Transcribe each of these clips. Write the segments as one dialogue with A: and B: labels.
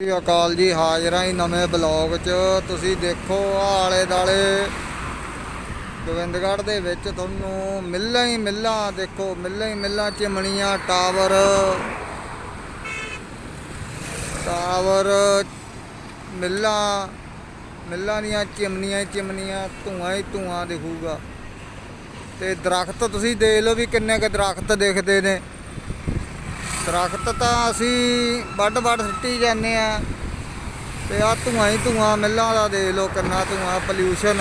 A: ਸ੍ਰੀ ਅਕਾਲ ਜੀ, ਹਾਜ਼ਰਾਂ ਹੀ ਨਵੇਂ ਬਲੌਗ 'ਚ। ਤੁਸੀਂ ਦੇਖੋ ਆਲੇ ਦਾਲੇ ਗੋਬਿੰਦਗੜ੍ਹ ਦੇ ਵਿੱਚ ਤੁਹਾਨੂੰ ਮਿੱਲਾਂ ਹੀ ਮਿੱਲਾਂ, ਦੇਖੋ ਮਿੱਲਾਂ ਹੀ ਮਿੱਲਾਂ, ਚਿਮਣੀਆਂ, ਟਾਵਰ। ਟਾਵਰ, ਮਿੱਲਾਂ ਮਿੱਲਾਂ ਦੀਆਂ ਚਿਮਨੀਆਂ ਹੀ ਚਿਮਨੀਆਂ ਧੂਆਂ ਹੀ ਧੂਆਂ ਦਿਖੂਗਾ। ਤੇ ਦਰਖਤ ਤੁਸੀਂ ਦੇਖ ਲਓ ਵੀ ਕਿੰਨੇ ਕੁ ਦਰਖਤ ਦਿਖਦੇ ਨੇ। ਦਰਖਤ ਤਾਂ ਅਸੀਂ ਵੱਡ ਵੱਡ ਸਿੱਟੀ ਜਾਂਦੇ ਆ ਤੇ ਆ ਧੂਆਂ ਹੀ ਧੂਆਂ, ਮਿੱਲਾਂ ਦਾ ਦੇਖ ਲਓ ਕਿੰਨਾ ਧੂਆਂ ਪੋਲਿਊਸ਼ਨ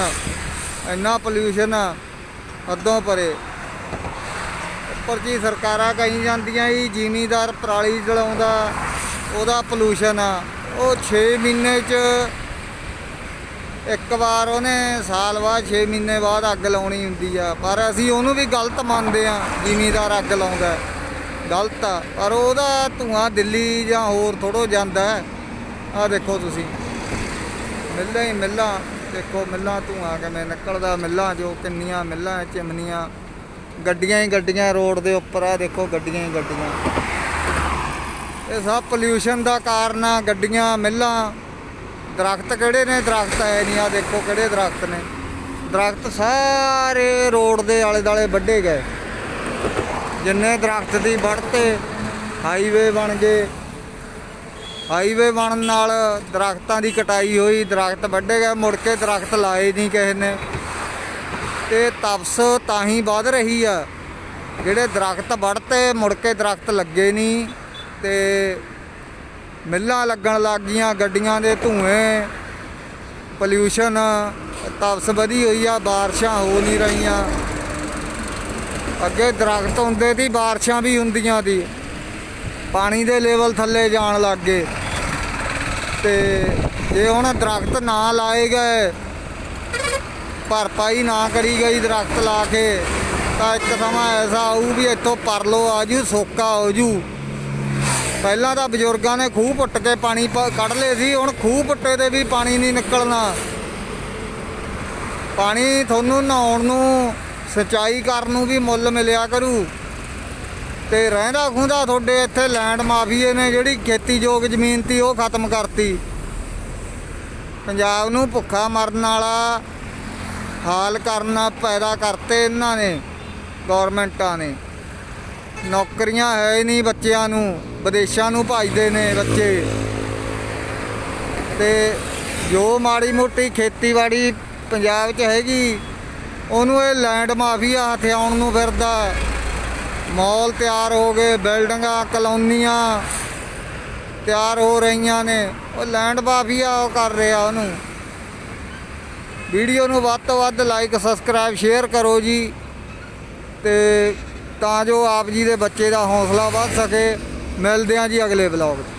A: ਇੰਨਾ ਪੋਲਿਊਸ਼ਨ ਹੱਦੋਂ ਪਰੇ। ਉੱਪਰ ਜੀ ਸਰਕਾਰਾਂ ਕਹੀ ਜਾਂਦੀਆਂ ਜੀ, ਜ਼ਿਮੀਦਾਰ ਪਰਾਲੀ ਜਲਾਉਂਦਾ, ਉਹਦਾ ਪੋਲਿਊਸ਼ਨ ਆ ਉਹ 6 ਮਹੀਨੇ ਚ ਇੱਕ ਵਾਰ ਉਹਨੇ ਸਾਲ ਬਾਅਦ 6 ਮਹੀਨੇ ਬਾਅਦ ਅੱਗ ਲਾਉਣੀ ਹੁੰਦੀ ਆ। ਪਰ ਅਸੀਂ ਉਹਨੂੰ ਵੀ ਗਲਤ ਮੰਨਦੇ ਆ ਜ਼ਿਮੀਦਾਰ ਅੱਗ ਲਾਉਂਦਾ। ਗਲਤ ਆ। ਪਰ ਉਹਦਾ ਧੂਆਂ ਦਿੱਲੀ ਜਾਂ ਹੋਰ ਥੋੜੋ ਜਾਂਦਾ ਆ ਦੇਖੋ ਤੁਸੀਂ। ਮਿੱਲਾਂ ਹੀ ਮਿੱਲਾਂ ਦੇਖੋ ਮਿੱਲਾਂ ਧੂਆਂ ਕਿਵੇਂ ਨਿਕਲਦਾ। ਮਿੱਲਾਂ ਜੋ ਕਿੰਨੀਆਂ ਮਿੱਲਾਂ ਚਿਮਨੀਆਂ। ਗੱਡੀਆਂ ਹੀ ਗੱਡੀਆਂ ਰੋਡ ਦੇ ਉੱਪਰ। ਆ ਦੇਖੋ ਗੱਡੀਆਂ ਹੀ ਗੱਡੀਆਂ। ਇਹ ਸਭ ਪੋਲਿਊਸ਼ਨ ਦਾ ਕਾਰਨ ਆ। ਗੱਡੀਆਂ, ਮਿੱਲਾਂ। ਦਰਖਤ ਕਿਹੜੇ ਨੇ? ਦਰਖਤ ਹੈ ਨਹੀਂ। ਆ ਦੇਖੋ ਕਿਹੜੇ ਦਰਖਤ ਨੇ। ਦਰਖਤ ਸਾਰੇ ਰੋਡ ਦੇ ਆਲੇ ਦਾਲੇ ਵੱਢੇ ਗਏ। ਜਿੰਨੇ ਦਰਖਤ ਦੀ ਵੱਢਤੇ ਹਾਈਵੇ ਬਣ ਗਏ। ਹਾਈਵੇ ਬਣਨ ਨਾਲ ਦਰਖਤਾਂ ਦੀ ਕਟਾਈ ਹੋਈ, ਦਰਖਤ ਵੱਢੇ ਗਏ, ਮੁੜ ਕੇ ਦਰਖਤ ਲਾਏ ਨਹੀਂ ਕਿਸੇ ਨੇ। ਤੇ ਤਪਸ ਤਾਂ ਹੀ ਵੱਧ ਰਹੀ ਆ। ਜਿਹੜੇ ਦਰਖਤ ਵੱਢਤੇ, ਮੁੜ ਕੇ ਦਰਖਤ ਲੱਗੇ ਨਹੀਂ। ਤੇ ਮਿੱਲਾਂ ਲੱਗਣ ਲੱਗ ਗਈਆਂ, ਗੱਡੀਆਂ ਦੇ ਧੂਏ ਪੋਲਿਊਸ਼ਨ ਤਪਸ ਵਧੀ ਹੋਈ ਆ, ਬਾਰਿਸ਼ਾਂ ਹੋ ਨਹੀਂ ਰਹੀਆਂ। ਅੱਗੇ ਦਰਖਤ ਹੁੰਦੇ ਸੀ, ਬਾਰਿਸ਼ਾਂ ਵੀ ਹੁੰਦੀਆਂ ਸੀ। ਪਾਣੀ ਦੇ ਲੈਵਲ ਥੱਲੇ ਜਾਣ ਲੱਗ ਗਏ। ਤੇ ਜੇ ਹੁਣ ਦਰਖਤ ਨਾ ਲਾਏ ਗਏ ਭਰਪਾਈ ਨਾ ਕਰੀ ਗਈ ਦਰਖਤ ਲਾ ਕੇ, ਤਾਂ ਇੱਕ ਸਮਾਂ ਐਸਾ ਆਊ ਵੀ ਇੱਥੋਂ ਪਰਲੋ ਆਜੂ ਸੋਕਾ ਹੋ ਜੂ। ਪਹਿਲਾਂ ਤਾਂ ਬਜ਼ੁਰਗਾਂ ਨੇ ਖੂਹ ਪੁੱਟ ਕੇ ਪਾਣੀ ਕੱਢ ਲਏ ਸੀ, ਹੁਣ ਖੂਹ ਪੁੱਟੇ ਤੇ ਵੀ ਪਾਣੀ ਨਹੀਂ ਨਿਕਲਣਾ। ਪਾਣੀ ਤੁਹਾਨੂੰ ਨਹਾਉਣ ਨੂੰ ਸਿੰਚਾਈ ਕਰਨ ਨੂੰ ਵੀ ਮੁੱਲ ਮਿਲਿਆ ਕਰੂ। ਤੇ ਰਹਿੰਦਾ ਖੁੰਦਾ ਤੁਹਾਡੇ ਇੱਥੇ ਲੈਂਡ ਮਾਫੀਏ ਨੇ, ਜਿਹੜੀ ਖੇਤੀਯੋਗ ਜ਼ਮੀਨ ਤੀ, ਉਹ ਖਤਮ ਕਰਤੀ। ਪੰਜਾਬ ਨੂੰ ਭੁੱਖਾ ਮਰਨ ਵਾਲਾ ਹਾਲ ਕਰਨਾ ਪੈਦਾ ਕਰਤੇ ਇਹਨਾਂ ਨੇ ਗਵਰਨਮੈਂਟਾਂ ਨੇ। ਨੌਕਰੀਆਂ ਹੈ ਨਹੀਂ ਬੱਚਿਆਂ ਨੂੰ, ਵਿਦੇਸ਼ਾਂ ਨੂੰ ਭਜਦੇ ਨੇ ਬੱਚੇ। ਤੇ ਜੋ ਮਾੜੀ ਮੋਟੀ ਖੇਤੀਬਾੜੀ ਪੰਜਾਬ 'ਚ ਹੈਗੀ ਉਹਨੂੰ ਇਹ ਲੈਂਡ ਮਾਫੀਆ ਹਥਿਆਉਣ ਨੂੰ ਫਿਰਦਾ ਮਾਲ ਤਿਆਰ ਹੋ ਗਏ, ਬਿਲਡਿੰਗਾਂ, ਕਲੋਨੀਆਂ ਤਿਆਰ ਹੋ ਰਹੀਆਂ ਨੇ। ਉਹ ਲੈਂਡ ਮਾਫੀਆ ਉਹ ਕਰ ਰਿਹਾ ਉਹਨੂੰ। ਵੀਡੀਓ ਨੂੰ ਵੱਧ ਤੋਂ ਵੱਧ ਲਾਈਕ, ਸਬਸਕ੍ਰਾਈਬ, ਸ਼ੇਅਰ ਕਰੋ ਜੀ। ਤੇ ਤਾਂ ਜੋ ਆਪ ਜੀ ਦੇ ਬੱਚੇ ਦਾ ਹੌਸਲਾ ਵੱਧ ਸਕੇ। ਮਿਲਦੇ ਹਾਂ ਜੀ ਅਗਲੇ ਵਲੌਗ 'ਚ।